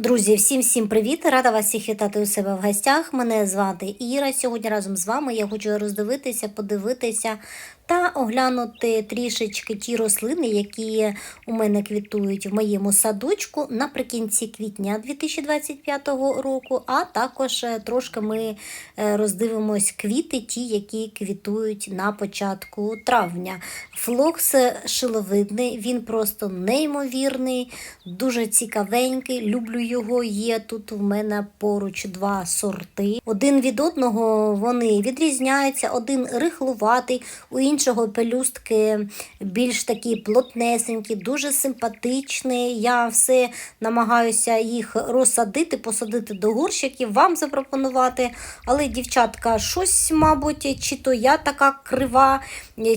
Друзі, всім всім привіт! Рада вас всіх вітати у себе в гостях. Мене звати Іра. Сьогодні разом з вами я хочу роздивитися, подивитися та оглянути трішечки ті рослини, які у мене квітують в моєму садочку наприкінці квітня 2025 року. А також е, трошки ми е, роздивимось квіти, ті, які квітують на початку травня. Флокс шиловидний, він просто неймовірний, дуже цікавенький. Люблю його. Є тут у мене поруч два сорти. Один від одного вони відрізняються, один рихлуватий, у іншого пелюстки більш такі плотнесенькі, дуже симпатичні. Я все намагаюся їх розсадити, посадити до горщиків, вам запропонувати. Але, дівчатка, щось, мабуть, чи то я така крива,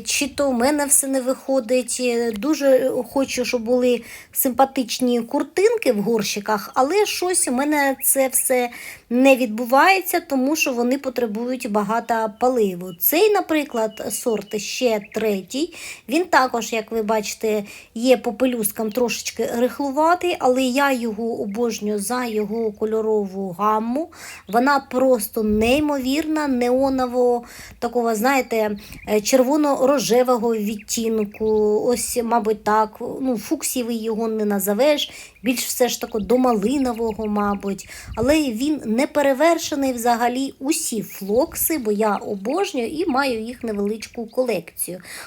чи то в мене все не виходить. Дуже хочу, щоб були симпатичні куртинки в горщиках, але щось у мене це все не відбувається, тому що вони потребують багато паливу. Цей, наприклад, сорт ще третій. Він також, як ви бачите, є по пелюсткам трошечки рихлуватий, але я його обожнюю за його кольорову гамму. Вона просто неймовірна, неоново, такого, знаєте, е, червоно-рожевого відтінку. Ось, мабуть, так. Ну, фуксівий його не назовеш, більш все ж таки до малинового, мабуть. Але він не перевершений взагалі усі флокси, бо я обожнюю і маю їх невеличку колекцію.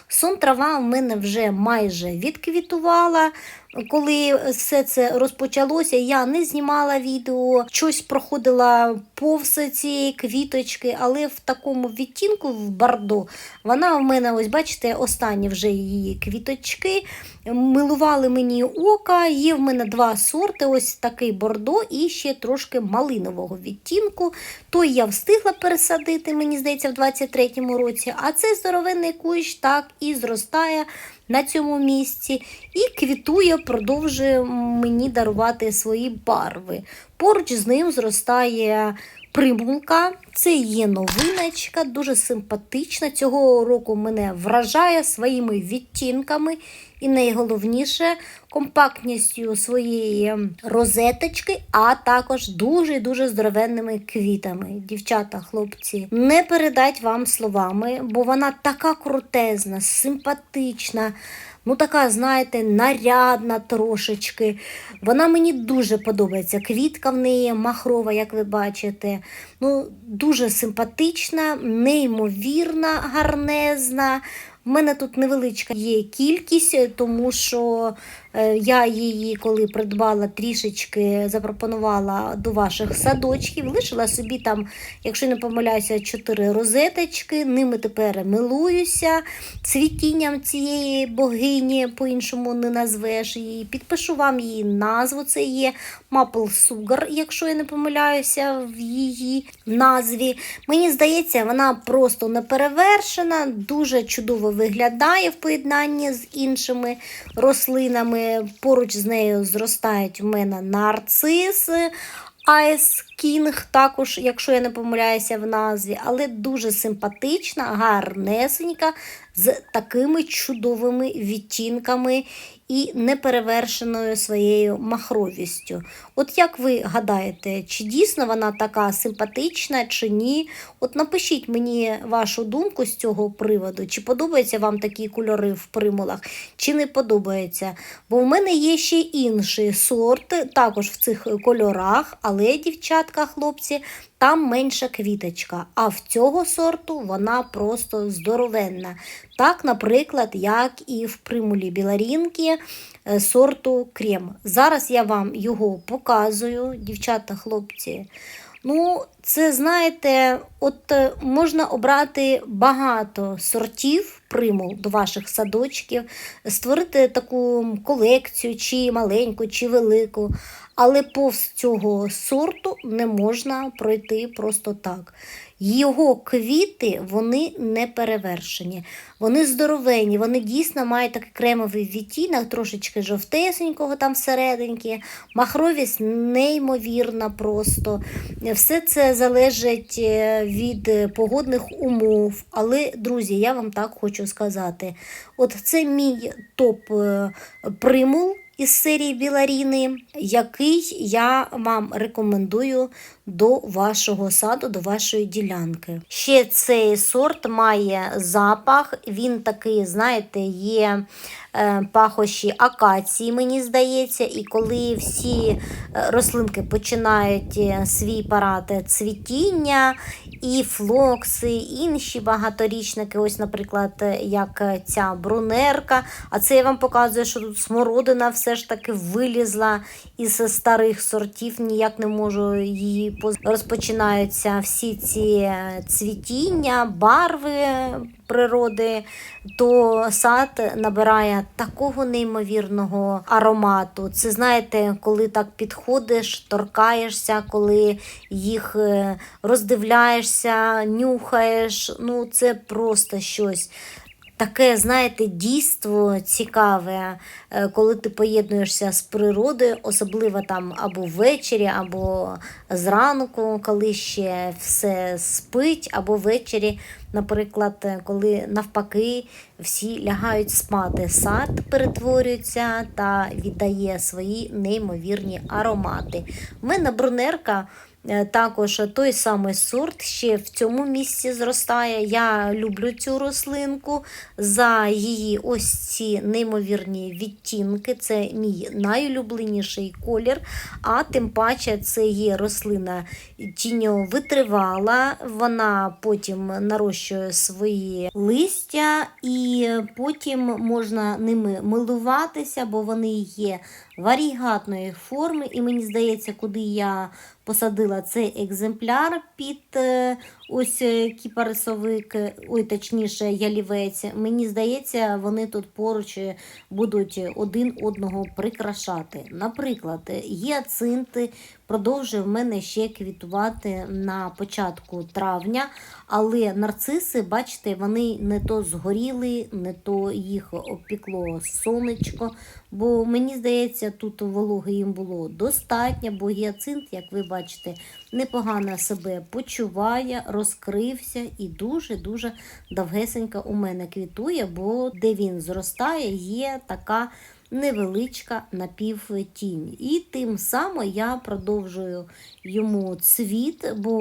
Сон трава в мене вже майже відквітувала. Коли все це розпочалося, я не знімала відео, щось проходила повз цієї квіточки, але в такому відтінку в бордо вона в мене, ось бачите, останні вже її квіточки. Милували мені ока, є в мене два сорти, ось такий бордо і ще трошки малинового відтінку. Той я встигла пересадити, мені здається, в 23-му році, а цей здоровенний кущ так і зростає на цьому місці і квітує, продовжує мені дарувати свої барви. Поруч з ним зростає примулка. Це є новиночка, дуже симпатична. Цього року мене вражає своїми відтінками. І найголовніше компактністю своєї розеточки, а також дуже дуже здоровенними квітами. Дівчата, хлопці, не передать вам словами, бо вона така крутезна, симпатична. Ну, така, знаєте, нарядна трошечки. Вона мені дуже подобається. Квітка в неї махрова, як ви бачите. Ну, Дуже симпатична, неймовірна, гарнезна. Мене тут невеличка є кількість, тому що е, я її, коли придбала трішечки, запропонувала до ваших садочків, лишила собі там, якщо не помиляюся, чотири розеточки. Ними тепер милуюся. Цвітінням цієї богині, по-іншому не назвеш її. Підпишу вам її назву. Це є Maple Sugar, якщо я не помиляюся в її назві. Мені здається, вона просто неперевершена, дуже чудово виглядає в поєднанні з іншими рослинами. Поруч з нею зростають в мене нарциси. Айс Кінг, також, якщо я не помиляюся в назві, але дуже симпатична, гарнесенька, з такими чудовими відтінками і неперевершеною своєю махровістю. От як ви гадаєте, чи дійсно вона така симпатична, чи ні? От напишіть мені вашу думку з цього приводу, чи подобаються вам такі кольори в примулах, чи не подобається. Бо в мене є ще інший сорт, також в цих кольорах, але, дівчатка, хлопці, там менша квіточка, а в цього сорту вона просто здоровенна. Так, наприклад, як і в примулі біларінки е, сорту крем. Зараз я вам його показую, дівчата, хлопці. Ну, це, знаєте, от е, можна обрати багато сортів примул до ваших садочків, створити таку колекцію, чи маленьку, чи велику. Але повз цього сорту не можна пройти просто так. Його квіти вони не перевершені, вони здоровенні, вони дійсно мають такий кремовий відтінок, трошечки жовтесенького там всерединки, махровість неймовірна просто. Все це залежить е, від погодних умов. Але, друзі, я вам так хочу сказати: от це мій топ е, примул із серії Біларіни, який я вам рекомендую до вашого саду, до вашої ділянки. Ще цей сорт має запах, він такий, знаєте, є е, пахощі акації, мені здається, і коли всі е, рослинки починають е, свій парад цвітіння, і флокси, і інші багаторічники, ось, наприклад, як ця брунерка. А це я вам показую, що тут смородина все ж таки вилізла із старих сортів, ніяк не можу її поз... розпочинаються всі ці е, цвітіння, барви природи, то сад набирає такого неймовірного аромату. Це знаєте, коли так підходиш, торкаєшся, коли їх е, роздивляєшся, нюхаєш. Ну, це просто щось. Таке, знаєте, дійство цікаве, е, коли ти поєднуєшся з природою, особливо там або ввечері, або зранку, коли ще все спить, або ввечері, наприклад, коли навпаки всі лягають спати. Сад перетворюється та віддає свої неймовірні аромати. У мене брунерка. Е, Також той самий сорт ще в цьому місці зростає. Я люблю цю рослинку за її ось ці неймовірні відтінки. Це мій найулюбленіший колір. А тим паче це є рослина тіньовитривала. Вона потім нарощує свої листя, і потім можна ними милуватися, бо вони є варігатної форми. І мені здається, куди я посадила цей екземпляр під е, ось е, кіпарисовик, е, ой, точніше, ялівець. Мені здається, вони тут поруч е, будуть один одного прикрашати. Наприклад, гіацинти продовжує в мене ще квітувати на початку травня, але нарциси, бачите, вони не то згоріли, не то їх обпікло сонечко. Бо мені здається, тут вологи їм було достатньо, бо гіацинт, як ви бачите, непогано себе почуває, розкрився і дуже-дуже довгесенько у мене квітує, бо де він зростає, є така невеличка напівтінь. І тим самим я продовжую йому цвіт, бо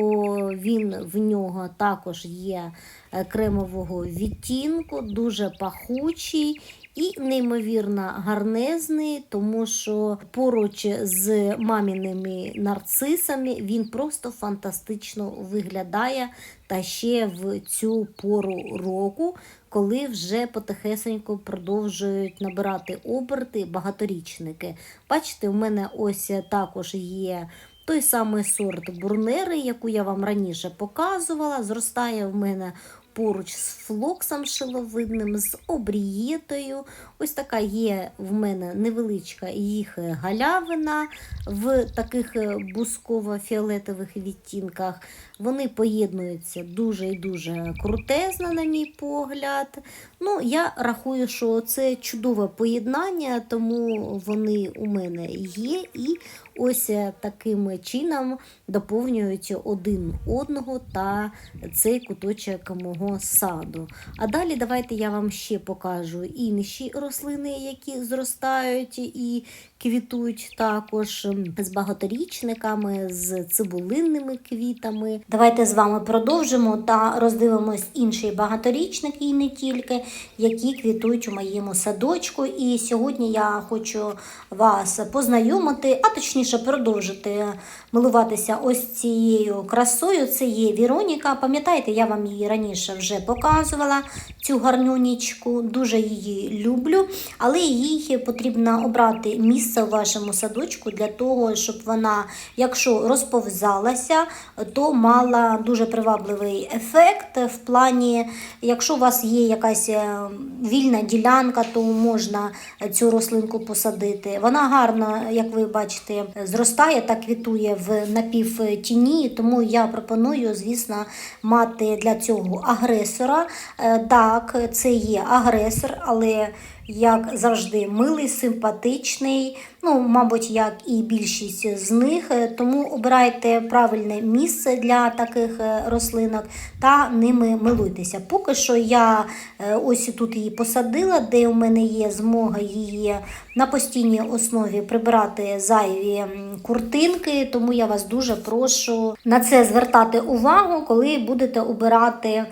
він в нього також є е, кремового відтінку, дуже пахучий. І неймовірно гарнезний, тому що поруч з маміними нарцисами він просто фантастично виглядає. Та ще в цю пору року, коли вже потихесенько продовжують набирати оберти багаторічники. Бачите, у мене ось також є. Той самий сорт бурнери, яку я вам раніше показувала, зростає в мене поруч з флоксом шиловидним, з обрієтою. Ось така є в мене невеличка їх галявина в таких бусково-фіолетових відтінках. Вони поєднуються дуже і дуже крутезно, на мій погляд. Ну, Я рахую, що це чудове поєднання, тому вони у мене є. І ось таким чином доповнюють один одного та цей куточок мого саду. А далі давайте я вам ще покажу інші рослини, які зростають і квітують також з багаторічниками, з цибулинними квітами. Давайте з вами продовжимо та роздивимось інші багаторічники і не тільки, які квітують у моєму садочку. І сьогодні я хочу вас познайомити, а точніше продовжити милуватися ось цією красою. Це є Віроніка. Пам'ятаєте, я вам її раніше вже показувала, цю гарнюнічку. Дуже її люблю, але їй потрібно обрати місце у вашому садочку для того, щоб вона, якщо розповзалася, то мала дуже привабливий ефект. В плані, якщо у вас є якась е, вільна ділянка, то можна цю рослинку посадити. Вона гарно, як ви бачите, зростає та квітує в напівтіні, тому я пропоную, звісно, мати для цього агресора. Е, Так, це є агресор, але як завжди, милий, симпатичний. ну, мабуть, як і більшість з них. Е, Тому обирайте правильне місце для таких е, рослинок та ними милуйтеся. Поки що я е, ось тут її посадила, де у мене є змога її на постійній основі прибирати зайві куртинки, тому я вас дуже прошу на це звертати увагу, коли будете обирати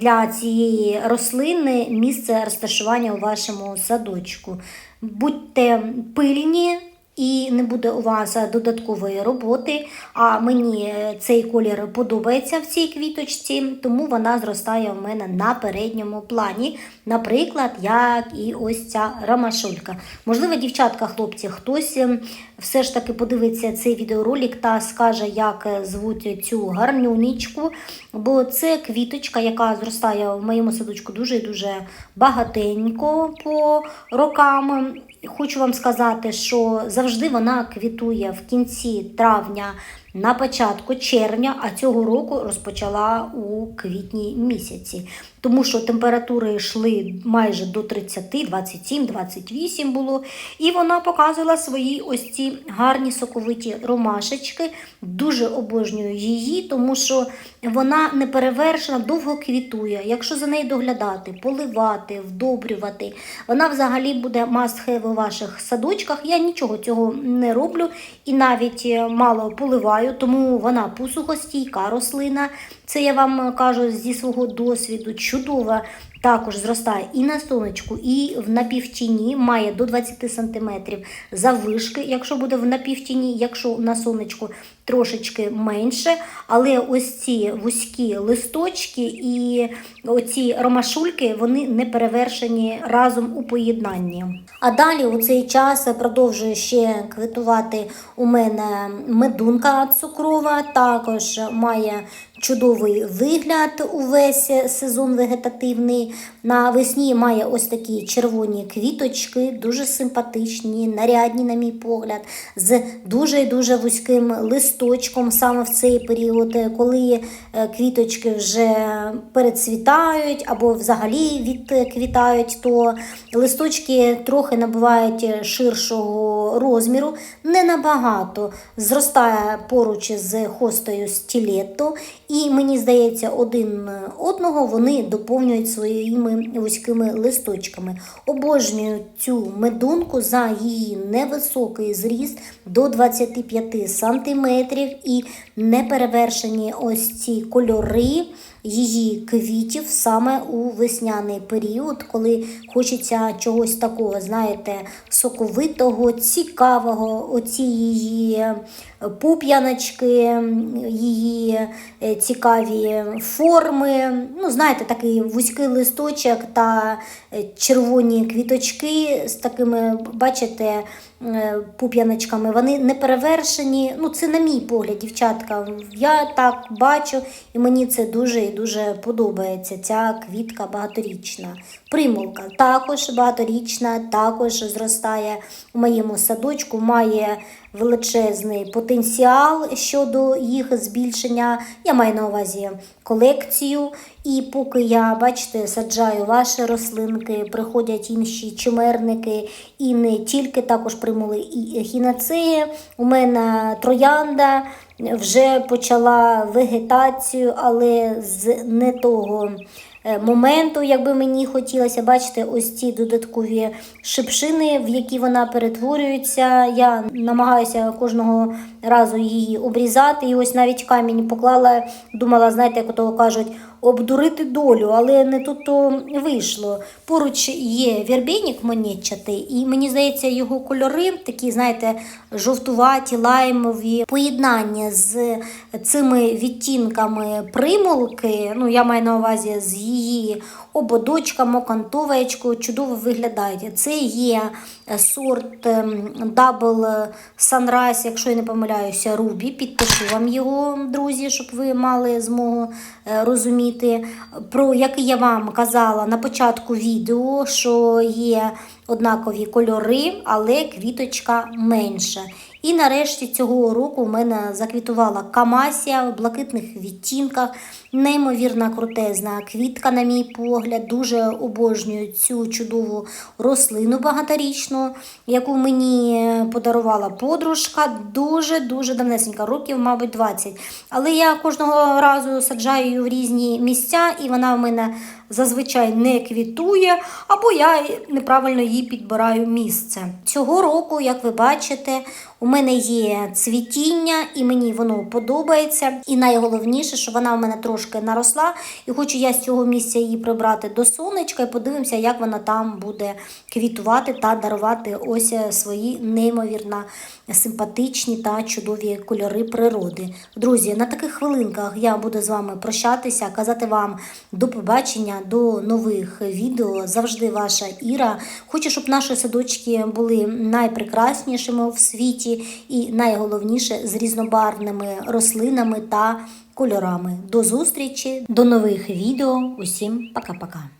для цієї рослини місце розташування у вашому садочку. Будьте пильні. І не буде у вас додаткової роботи. А мені цей колір подобається в цій квіточці, тому вона зростає в мене на передньому плані. Наприклад, як і ось ця ромашулька. Можливо, дівчатка, хлопці, хтось ем, все ж таки подивиться цей відеоролик та скаже, як е, звуть цю гарнюнечку, бо це квіточка, яка зростає в моєму садочку дуже дуже багатенько по рокам. Хочу вам сказати, що завжди вона квітує в кінці травня, на початку червня, а цього року розпочала у квітні місяці. Тому що температури йшли майже до 30, 27, 28 було. І вона показувала свої ось ці гарні соковиті ромашечки. Дуже обожнюю її, тому що вона не перевершена, довго квітує. Якщо за нею доглядати, поливати, вдобрювати, вона взагалі буде must have у ваших садочках. Я нічого цього не роблю і навіть е, мало поливаю, тому вона посухостійка рослина. Це я вам кажу зі свого досвіду. Чудова також зростає і на сонечку, і в напівтіні, має до 20 см завишки, якщо буде в напівтіні, якщо на сонечку трошечки менше. Але ось ці вузькі листочки і оці ромашульки, вони не перевершені разом у поєднанні. А далі у цей час продовжує ще квітувати у мене медунка цукрова, також має чудовий вигляд увесь сезон вегетативний. Навесні має ось такі червоні квіточки, дуже симпатичні, нарядні, на мій погляд, з дуже дуже вузьким листочком саме в цей період, коли е, квіточки вже перецвітають або взагалі відквітають, то листочки трохи набувають ширшого розміру, не набагато. Зростає поруч з хостою стілетто, і мені здається, один одного вони доповнюють своїми вузькими листочками. Обожнюю цю медунку за її невисокий зріст до 25 сантиметрів і неперевершені ось ці кольори її квітів саме у весняний період, коли хочеться чогось такого, знаєте, соковитого, цікавого, оці її пуп'яночки, її е, цікаві форми. Ну, знаєте, такий вузький листочок та е, червоні квіточки з такими, бачите, е, пуп'яночками. Вони не перевершені. Ну, це на мій погляд, дівчатка. Я так бачу, і мені це дуже дуже подобається. Ця квітка багаторічна. Примулка також багаторічна, також зростає у моєму садочку, має величезний потенціал щодо їх збільшення. Я маю на увазі колекцію. І поки я, бачите, саджаю ваші рослинки, приходять інші чимерники, і не тільки також примули і хінацеї. У мене троянда вже почала вегетацію, але з не того. Е, Моменту, якби мені хотілося, бачити ось ці додаткові шипшини, в які вона перетворюється. Я намагаюся кожного разу її обрізати. І ось навіть камінь поклала, думала, знаєте, як того кажуть, обдурити долю, але не тут то вийшло. Поруч є вірбейник монетчатий, і мені здається, його кольори такі, знаєте, жовтуваті, лаймові. Поєднання з цими відтінками примулки, ну я маю на увазі з її ободочком, окантовочкою, чудово виглядають. Це є е, сорт ем, Double Sunrise, якщо я не помиляюся, Рубі. Підпишу вам його, друзі, щоб ви мали змогу е, розуміти, про який я вам казала на початку відео, що є однакові кольори, але квіточка менша. І нарешті цього року в мене заквітувала камасія в блакитних відтінках, неймовірна крутезна квітка, на мій погляд. Дуже обожнюю цю чудову рослину багаторічну, яку мені подарувала подружка. Дуже дуже давнесенька, років, мабуть, 20. Але я кожного разу саджаю її в різні місця, і вона в мене зазвичай не квітує, або я неправильно їй підбираю місце. Цього року, як ви бачите, у мене є цвітіння, і мені воно подобається. І найголовніше, що вона у мене трошки наросла, і хочу я з цього місця її прибрати до сонечка і подивимося, як вона там буде квітувати та дарувати ось свої неймовірно симпатичні та чудові кольори природи. Друзі, на таких хвилинках я буду з вами прощатися, казати вам до побачення, до нових відео. Завжди ваша Іра. Хочу, щоб наші садочки були найпрекраснішими в світі і найголовніше з різнобарвними рослинами та кольорами. До зустрічі, до нових відео. Усім пока-пока.